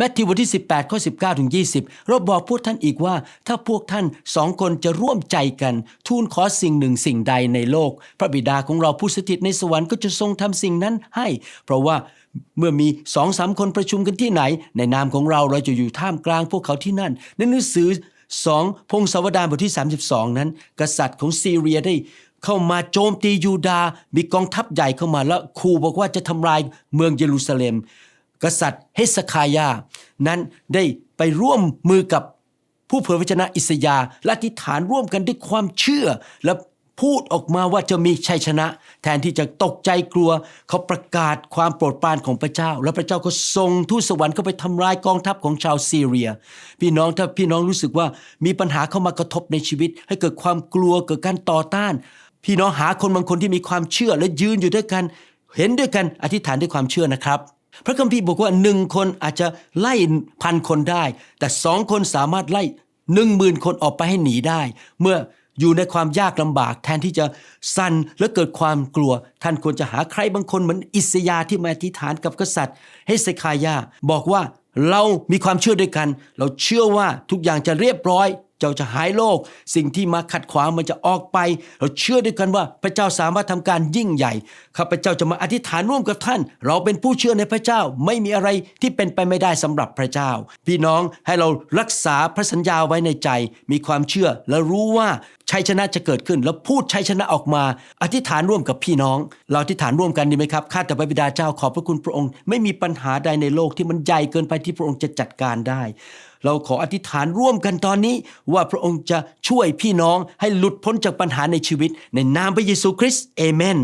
แมทธิวบทที่ 18 ข้อ 19 ถึง 20 เราบอกพวกท่านอีกว่า ถ้าพวกท่านสองคนจะร่วมใจกัน ทูลขอสิ่งหนึ่งสิ่งใดในโลก พระบิดาของเราผู้สถิตในสวรรค์ก็จะทรงทำสิ่งนั้นให้ เพราะว่าเมื่อมีสองสามคนประชุมกันที่ไหน ในนามของเราเราจะอยู่ท่ามกลางพวกเขาที่นั่นในหนังสือสองพงศาวดารบทที่ 32 นั้น กษัตริย์ของซีเรียได้เข้ามาโจมตียูดา มีกองทัพใหญ่เข้ามาแล้วขู่บอกว่าจะทำลายเมืองเยรูซาเล็ม กษัตริย์เฮสคายา นั้นได้ไปร่วมมือกับผู้เผยพระชนะอิสยาและอธิฐานร่วมกันด้วยความเชื่อ และพูดออกมาว่าจะมีชัยชนะ แทนที่จะตกใจกลัว เขาประกาศความโปรดปรานของพระเจ้า แล้วพระเจ้าก็ส่งทูตสวรรค์เข้าไปทำลายกองทัพของชาวซีเรีย พี่น้องถ้าพี่น้องรู้สึกว่ามีปัญหาเข้ามากระทบในชีวิต ให้เกิดความกลัวเกิดการต่อต้าน พี่น้องหาคนบางคนที่มีความเชื่อและยืนอยู่ด้วยกัน เห็นด้วยกันอธิษฐานด้วยความเชื่อนะครับ พระคัมภีร์บอกว่าหนึ่งคนอาจจะไล่พันคนได้ แต่สองคนสามารถไล่หนึ่งหมื่นคนออกไปให้หนีได้ เมื่ออยู่ในความยากลำบากแทนที่จะสั่นและเกิดความกลัว ท่านควรจะหาใครบางคนเหมือนอิสยาที่มาอธิษฐานกับกษัตริย์เฮเซคายาบอกว่าเรามีความเชื่อด้วยกัน เราเชื่อว่าทุกอย่างจะเรียบร้อย เจ้าจะหายโรคสิ่งที่มาขัดขวางมันจะออกไป เราเชื่อด้วยกันว่าพระเจ้าสามารถทำการยิ่งใหญ่ข้าพเจ้าจะมาอธิษฐานร่วมกับท่าน เราเป็นผู้เชื่อในพระเจ้าไม่มีอะไรที่เป็นไปไม่ได้สำหรับพระเจ้า พี่น้องให้เรารักษาพระสัญญาไว้ในใจ มีความเชื่อและรู้ว่า ชัยชนะจะเกิดขึ้น แล้วพูดชัยชนะออกมา อธิษฐานร่วมกับพี่น้อง เราอธิษฐานร่วมกันดีไหมครับข้าแต่พระบิดาเจ้าขอบพระคุณพระองค์ ไม่มีปัญหาใดในโลกที่มันใหญ่เกินไปที่พระองค์จะจัดการได้ เราขออธิษฐานร่วมกันตอนนี้ ว่าพระองค์จะช่วยพี่น้องให้หลุดพ้นจากปัญหาในชีวิต ในนามพระเยซูคริสต์เอเมน